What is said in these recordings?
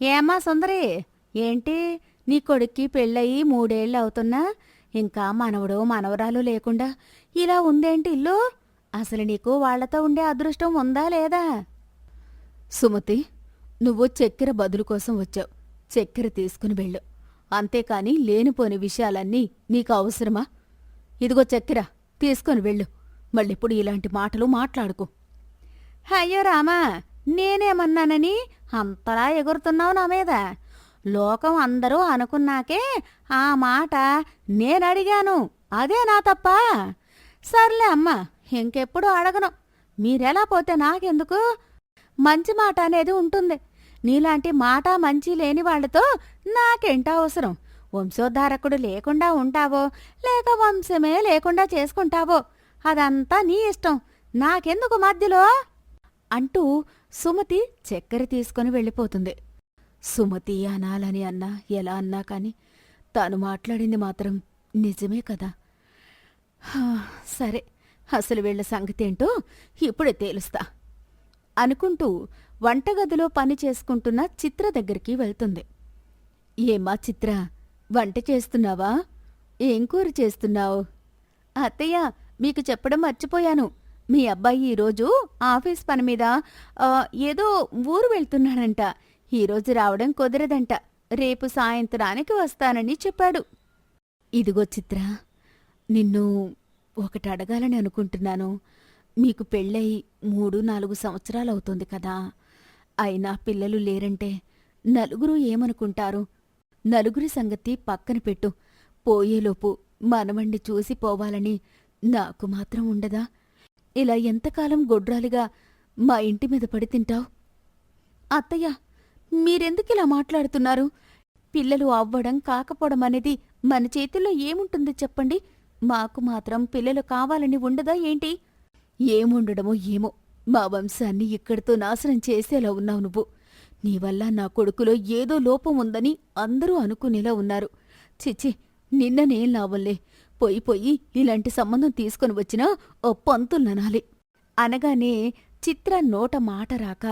ఏమా సుందరి? ఏంటి? నీ కొడుక్కి పెళ్ళయి మూడేళ్ళు అవుతున్నా? ఇంకా మనవడు మనవరాలు లేకుండా ఇలా ఉందేంటి ఇల్లు? అసలు నీకు వాళ్ళతో ఉండే అదృష్టం ఉందా లేదా? సుమతి నువ్వు చక్కెర బదులు కోసం వచ్చావు. చక్కెర తీసుకుని వెళ్ళు. అంతేకాని లేనిపోని విషయాలన్నీ నీకు అవసరమా? ఇదిగో చక్కెర తీసుకొని వెళ్ళు. మళ్ళెప్పుడు ఇలాంటి మాటలు మాట్లాడుకో. అయ్యో రామా నేనేమన్నానని అంతలా ఎగురుతున్నావు నా మీద. లోకం అందరూ అనుకున్నాకే ఆ మాట నేనడిగాను. అదే నా తప్ప. సర్లే అమ్మా ఇంకెప్పుడు అడగను. మీరెలా పోతే నాకెందుకు? మంచి మాట అనేది ఉంటుంది. నీలాంటి మాట మంచి లేని వాళ్ళతో నాకెంట అవసరం? వంశోద్ధారకుడు లేకుండా ఉంటావో లేక వంశమే లేకుండా చేసుకుంటావో? అదంతా నీ ఇష్టం. నాకెందుకు మధ్యలో? అంటూ సుమతి చక్కెర తీసుకుని వెళ్ళిపోతుంది. సుమతి అనాలని అన్నా ఎలా అన్నా కాని తాను మాట్లాడింది మాత్రం నిజమే కదా. సరే అసలు వీళ్ళ సంగతేంటో ఇప్పుడే తేలుస్తా అనుకుంటూ వంటగదిలో పని చేసుకుంటున్న చిత్ర దగ్గరికి వెళ్తుంది. ఏమా చిత్ర వంట చేస్తున్నావా? ఏం కూర చేస్తున్నావు? అత్తయ్య మీకు చెప్పడం మర్చిపోయాను. మీ అబ్బాయి ఈరోజు ఆఫీస్ పని మీద ఏదో ఊరు వెళ్తున్నాడంట. ఈరోజు రావడం కుదరదంట. రేపు సాయంత్రానికి వస్తానని చెప్పాడు. ఇదిగో చిత్ర నిన్ను ఒకటి అడగాలని అనుకుంటున్నాను. మీకు పెళ్ళై మూడు నాలుగు సంవత్సరాలు అవుతుంది కదా. అయినా పిల్లలు లేరంటే నలుగురు ఏమనుకుంటారు? నలుగురి సంగతి పక్కన పెట్టు. పోయేలోపు మనమండి చూసి పోవాలని నాకు మాత్రం ఉండదా? ఇలా ఎంతకాలం గొడ్రాలిగా మా ఇంటి మీద పడి తింటావు? అత్తయ్య మీరెందుకిలా మాట్లాడుతున్నారు? పిల్లలు అవ్వడం కాకపోవడం అనేది మన చేతుల్లో ఏముంటుంది చెప్పండి? మాకు మాత్రం పిల్లలు కావాలని ఉండదా ఏంటి? ఏముండడమో ఏమో మా వంశాన్ని ఇక్కడితో నాశనం చేసేలా ఉన్నావు నువ్వు. నీ వల్ల నా కొడుకులో ఏదో లోపం ఉందని అందరూ అనుకునేలా ఉన్నారు. చిచ్చి నిన్ననేం లాభంలే పొయ్యి పొయ్యి ఇలాంటి సంబంధం తీసుకొని వచ్చినా ఓ పంతులనాలి అనగానే చిత్ర నోట మాట రాక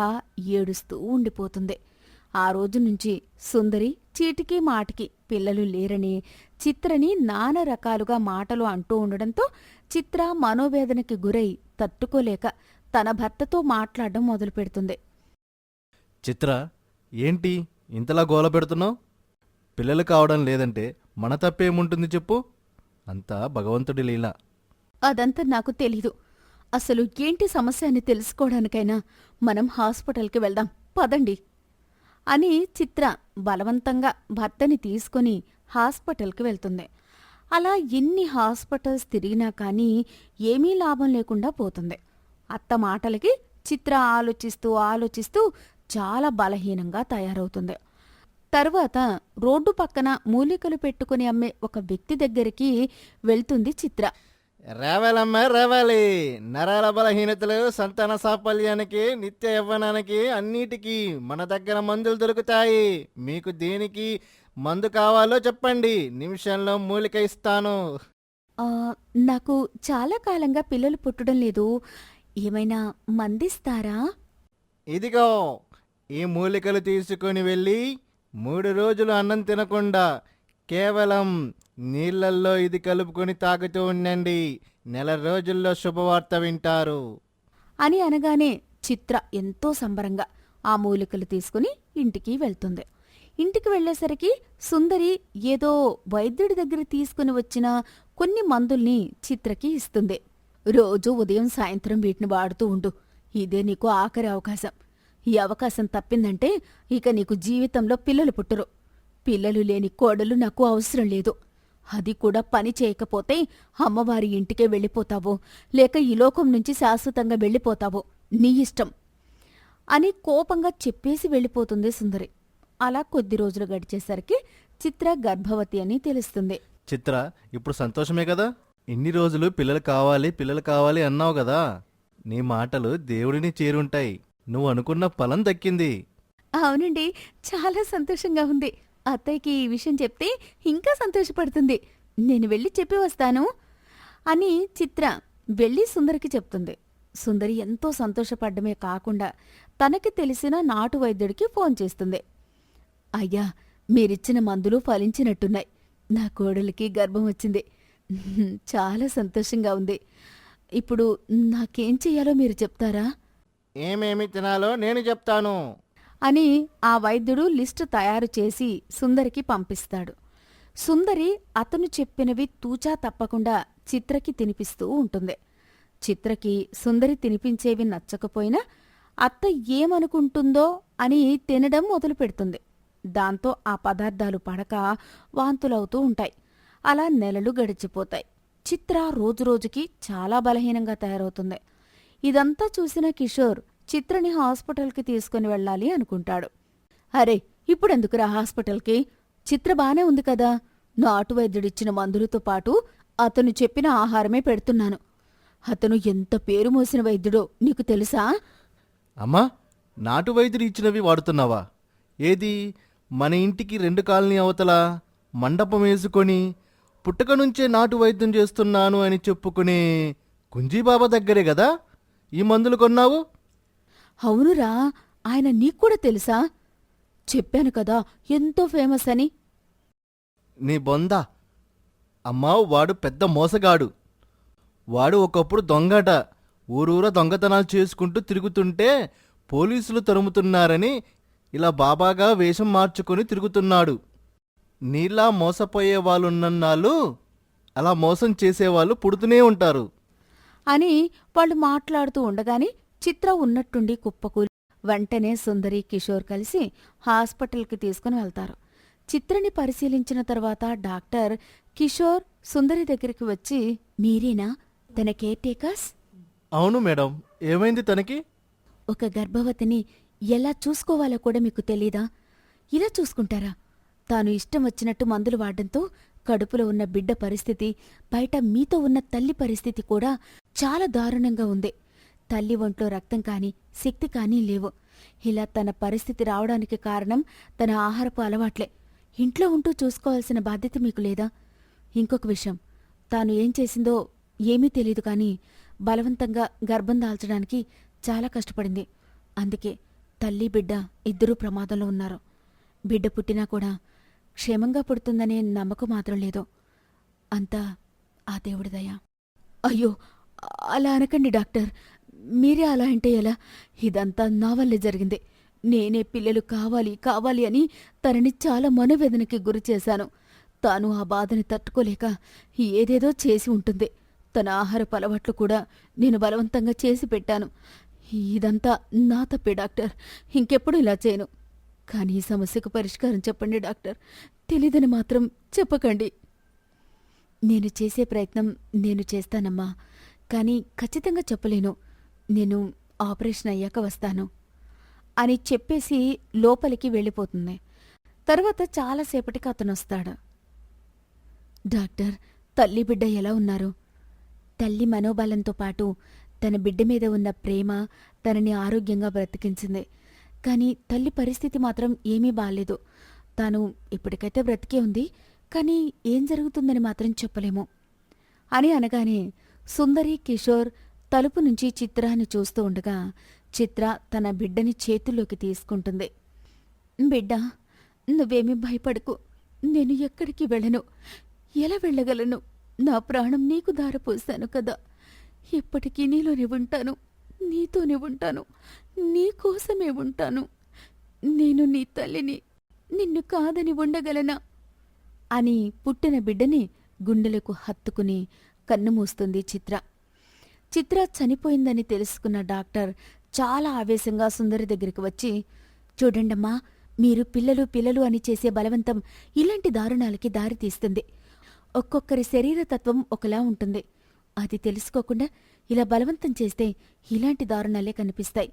ఏడుస్తూ ఉండిపోతుంది. ఆ రోజు నుంచి సుందరి చీటికి మాటికి పిల్లలు లేరని చిత్రని నానా రకాలుగా మాటలు అంటూ ఉండడంతో చిత్ర మనోవేదనకి గురై తట్టుకోలేక తన భర్తతో మాట్లాడడం మొదలుపెడుతుంది చిత్ర ఏంటి ఇంతలా గోల పెడుతున్నావు? పిల్లలు కావడం లేదంటే మన తప్పేముంటుంది చెప్పు. అంతా భగవంతుడి లీల. అదంతా నాకు తెలీదు. అసలు ఏంటి సమస్య అని తెలుసుకోవడానికైనా మనం హాస్పిటల్కి వెళ్దాం పదండి. అని చిత్ర బలవంతంగా భర్తని తీసుకుని హాస్పిటల్కి వెళ్తుంది. అలా ఎన్ని హాస్పిటల్స్ తిరిగినా కానీ ఏమీ లాభం లేకుండా పోతుంది. అత్త మాటలకి చిత్ర ఆలోచిస్తూ ఆలోచిస్తూ చాలా బలహీనంగా తయారవుతుంది. తరువాత రోడ్డు పక్కన మూలికలు పెట్టుకుని అమ్మే ఒక వ్యక్తి దగ్గరికి వెళ్తుంది చిత్ర. రావాలమ్మా రావాలి. నరాల బలహీనతలు సంతాన సాఫల్యానికి నిత్య యవ్వనానికి అన్నిటికీ మన దగ్గర మందులు దొరుకుతాయి. మీకు దేనికి మందు కావాలో చెప్పండి. నిమిషంలో మూలిక ఇస్తాను. నాకు చాలా కాలంగా పిల్లలు పుట్టడం లేదు. ఏమైనా మందిస్తారా? ఇదిగో ఈ మూలికలు తీసుకొని వెళ్ళి మూడు రోజులు అన్నం తినకుండా కేవలం నీళ్ళల్లో ఇది కలుపుకొని తాగుతూ ఉండండి. నెల రోజుల్లో శుభవార్త వింటారు. అని అనగానే చిత్ర ఎంతో సంబరంగా ఆ మూలికలు తీసుకుని ఇంటికి వెళ్తుంది. ఇంటికి వెళ్ళేసరికి సుందరి ఏదో వైద్యుడి దగ్గర తీసుకుని వచ్చిన కొన్ని మందుల్ని చిత్రకి ఇస్తుంది. రోజు ఉదయం సాయంత్రం వీటిని వాడుతూ ఉండు. ఇదే నీకు ఆఖరి అవకాశం. ఈ అవకాశం తప్పిందంటే ఇక నీకు జీవితంలో పిల్లలు పుట్టరు. పిల్లలు లేని కోడలు నాకు అవసరం లేదు. అది కూడా పని చేయకపోతే అమ్మవారి ఇంటికే వెళ్ళిపోతావో. లేక ఈ లోకం నుంచి శాశ్వతంగా వెళ్ళిపోతావో. నీ ఇష్టం. అని కోపంగా చెప్పేసి వెళ్ళిపోతుంది సుందరి. అలా కొద్ది రోజులు గడిచేసరికి చిత్ర గర్భవతి అని తెలుస్తుంది. చిత్ర ఇప్పుడు సంతోషమే కదా? ఇన్ని రోజులు పిల్లలు కావాలి పిల్లలు కావాలి అన్నావు కదా? నీ మాటలు దేవుడిని చేరుంటాయి. నువ్వు అనుకున్న ఫలం దక్కింది. అవునండి చాలా సంతోషంగా ఉంది. అత్తయ్యకి ఈ విషయం చెప్తే ఇంకా సంతోషపడుతుంది. నేను వెళ్ళి చెప్పి వస్తాను అని చిత్ర వెళ్ళి సుందరికి చెప్తుంది. సుందరి ఎంతో సంతోషపడ్డమే కాకుండా తనకి తెలిసిన నాటు వైద్యుడికి ఫోన్ చేస్తుంది. అయ్యా మీరిచ్చిన మందులు ఫలించినట్టున్నాయి. నా కోడలికి గర్భం వచ్చింది. చాలా సంతోషంగా ఉంది. ఇప్పుడు నాకేం చెయ్యాలో మీరు చెప్తారా? ఏమేమి తినాలో నేను చెప్తాను. అని ఆ వైద్యుడు లిస్టు తయారు చేసి సుందరికి పంపిస్తాడు. సుందరి అతను చెప్పినవి తూచా తప్పకుండా చిత్రకి తినిపిస్తూ ఉంటుంది. చిత్రకి సుందరి తినిపించేవి నచ్చకపోయినా అత్త ఏమనుకుంటుందో అని తినడం మొదలు పెడుతుంది దాంతో ఆ పదార్థాలు పడక వాంతులవుతూ ఉంటాయి. అలా నెలలు గడిచిపోతాయి. చిత్ర రోజురోజుకి చాలా బలహీనంగా తయారవుతుంది. ఇదంతా చూసిన కిషోర్ చిత్రని హాస్పిటల్కి తీసుకుని వెళ్ళాలి అనుకుంటాడు. అరే ఇప్పుడెందుకురా హాస్పిటల్కి? చిత్ర బానే ఉంది కదా. నాటు వైద్యుడిచ్చిన మందులతో పాటు అతను చెప్పిన ఆహారమే పెడుతున్నాను. అతను ఎంత పేరు మోసిన వైద్యుడో నీకు తెలుసా? అమ్మా నాటు వైద్యుడు ఇచ్చినవి వాడుతున్నావా? ఏది? మన ఇంటికి రెండు కాలనీ అవతల మండపం వేసుకొని పుట్టక నుంచే నాటు వైద్యం చేస్తున్నాను అని చెప్పుకునే కుంజీబాబా దగ్గరే కదా? ఈ మందులు కొన్నావు? అవునురా ఆయన నీకు కూడా తెలుసా? చెప్పాను కదా ఎంతో ఫేమస్ అని. నీ బొంద. అమ్మా వాడు పెద్ద మోసగాడు. వాడు ఒకప్పుడు దొంగట. ఊరూర దొంగతనాలు చేసుకుంటూ తిరుగుతుంటే పోలీసులు తరుముతున్నారని ఇలా బాబాగా వేషం మార్చుకొని తిరుగుతున్నాడు. నీలా మోసపోయే వాళ్ళున్నన్నాళ్ళు అలా మోసం చేసేవాళ్ళు పుడుతూనే ఉంటారు. అని వాళ్ళు మాట్లాడుతూ ఉండగానే చిత్ర ఉన్నట్టుండి కుప్పకూలి వెంటనే సుందరి కిషోర్ కలిసి హాస్పిటల్కి తీసుకుని వెళ్తారు. చిత్రని పరిశీలించిన తర్వాత డాక్టర్ కిషోర్ సుందరి దగ్గరికి వచ్చి మీరేనా? తన కేర్ టేకర్స్? అవును మేడం. ఏమైంది తనకి? ఒక గర్భవతిని ఎలా చూసుకోవాలో కూడా మీకు తెలీదా? ఇలా చూసుకుంటారా? తాను ఇష్టం వచ్చినట్టు మందులు వాడడంతో కడుపులో ఉన్న బిడ్డ పరిస్థితి బయట మీతో ఉన్న తల్లి పరిస్థితి కూడా చాలా దారుణంగా ఉంది. తల్లి ఒంట్లో రక్తం కాని శక్తి కానీ లేవు. ఇలా తన పరిస్థితి రావడానికి కారణం తన ఆహారపు అలవాట్లే. ఇంట్లో ఉంటూ చూసుకోవాల్సిన బాధ్యత మీకు లేదా? ఇంకొక విషయం తాను ఏం చేసిందో ఏమీ తెలియదు కానీ బలవంతంగా గర్భం దాల్చడానికి చాలా కష్టపడింది. అందుకే తల్లి బిడ్డ ఇద్దరూ ప్రమాదంలో ఉన్నారు. బిడ్డ పుట్టినా కూడా క్షేమంగా పుడుతుందనే నమ్మకం మాత్రం లేదు. అంతా ఆ దేవుడి దయ. అయ్యో అలా అనకండి డాక్టర్. మీరే అలా అంటే ఎలా? ఇదంతా నా వల్లే జరిగింది. నేనే పిల్లలు కావాలి కావాలి అని తనని చాలా మనోవేదనకి గురి చేశాను. తాను ఆ బాధని తట్టుకోలేక ఏదేదో చేసి ఉంటుంది. తన ఆహారపు అలవాట్లు కూడా నేను బలవంతంగా చేసి పెట్టాను. ఇదంతా నా తప్పే డాక్టర్. ఇంకెప్పుడు ఇలా చేయను. కానీ ఈ సమస్యకు పరిష్కారం చెప్పండి డాక్టర్. తెలీదని మాత్రం చెప్పకండి. నేను చేసే ప్రయత్నం నేను చేస్తానమ్మా. కానీ ఖచ్చితంగా చెప్పలేను. నేను ఆపరేషన్ అయ్యాక వస్తాను అని చెప్పేసి లోపలికి వెళ్ళిపోతుంది. తర్వాత చాలాసేపటికి అతను వస్తాడు. డాక్టర్ తల్లి బిడ్డ ఎలా ఉన్నారు? తల్లి మనోబలంతో పాటు తన బిడ్డ మీద ఉన్న ప్రేమ తనని ఆరోగ్యంగా బ్రతికించింది. కానీ తల్లి పరిస్థితి మాత్రం ఏమీ బాలేదు. తాను ఇప్పటికైతే బ్రతికే ఉంది కానీ ఏం జరుగుతుందని మాత్రం చెప్పలేము అని అనగానే సుందరి కిషోర్ తలుపు నుంచి చిత్రాన్ని చూస్తూ ఉండగా చిత్ర తన బిడ్డని చేతుల్లోకి తీసుకుంటుంది. బిడ్డ నువ్వేమీ భయపడకు. నేను ఎక్కడికి వెళ్ళను. ఎలా వెళ్ళగలను? నా ప్రాణం నీకు దారపోశాను కదా. ఎప్పటికీ నీలోనే ఉంటాను. నీతోనే ఉంటాను. నీకోసమే ఉంటాను. నేను నీ తల్లిని నిన్ను కాదని ఉండగలనా? అని పుట్టిన బిడ్డని గుండెలకు హత్తుకుని కన్నుమూస్తుంది చిత్ర. చిత్ర చనిపోయిందని తెలుసుకున్న డాక్టర్ చాలా ఆవేశంగా సుందరి దగ్గరికి వచ్చి చూడండమ్మా మీరు పిల్లలు పిల్లలు అని చేసే బలవంతం ఇలాంటి దారుణాలకి దారితీస్తుంది ఒక్కొక్కరి శరీరతత్వం ఒకలా ఉంటుంది. అది తెలుసుకోకుండా ఇలా బలవంతం చేస్తే ఇలాంటి దారుణాలే కనిపిస్తాయి.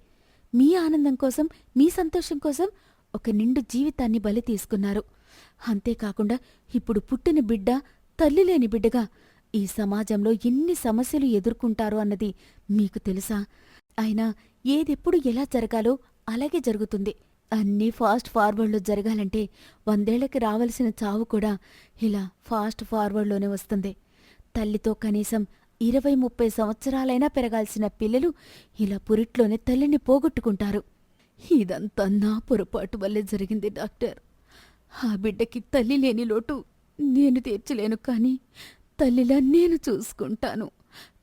మీ ఆనందం కోసం మీ సంతోషం కోసం ఒక నిండు జీవితాన్ని బలి తీసుకున్నారు. అంతేకాకుండా ఇప్పుడు పుట్టిన బిడ్డ తల్లి లేని బిడ్డగా ఈ సమాజంలో ఎన్ని సమస్యలు ఎదుర్కొంటారో అన్నది మీకు తెలుసా? అయినా ఏదెప్పుడు ఎలా జరగాలో అలాగే జరుగుతుంది. అన్నీ ఫాస్ట్ ఫార్వర్డ్లో జరగాలంటే వందేళ్ళకి రావలసిన చావు కూడా ఇలా ఫాస్ట్ ఫార్వర్డ్లోనే వస్తుంది. తల్లితో కనీసం ఇరవై ముప్పై సంవత్సరాలైనా పెరగాల్సిన పిల్లలు ఇలా పురిట్లోనే తల్లిని పోగొట్టుకుంటారు. ఇదంతా నా పొరపాటు వల్లే జరిగింది డాక్టర్. ఆ బిడ్డకి తల్లి లేని లోటు నేను తీర్చలేను కానీ తల్లిలా నేను చూసుకుంటాను.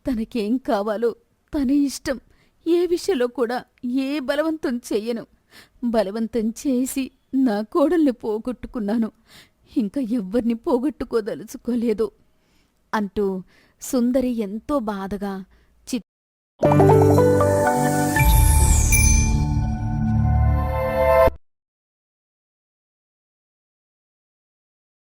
తనకేం కావాలో తన ఇష్టం. ఏ విషయంలో కూడా ఏ బలవంతం చెయ్యను. బలవంతం చేసి నా కోడల్ని పోగొట్టుకున్నాను. ఇంకా ఎవ్వరిని పోగొట్టుకోదలుచుకోలేదు. అంటూ సుందరి ఎంతో బాధగా చి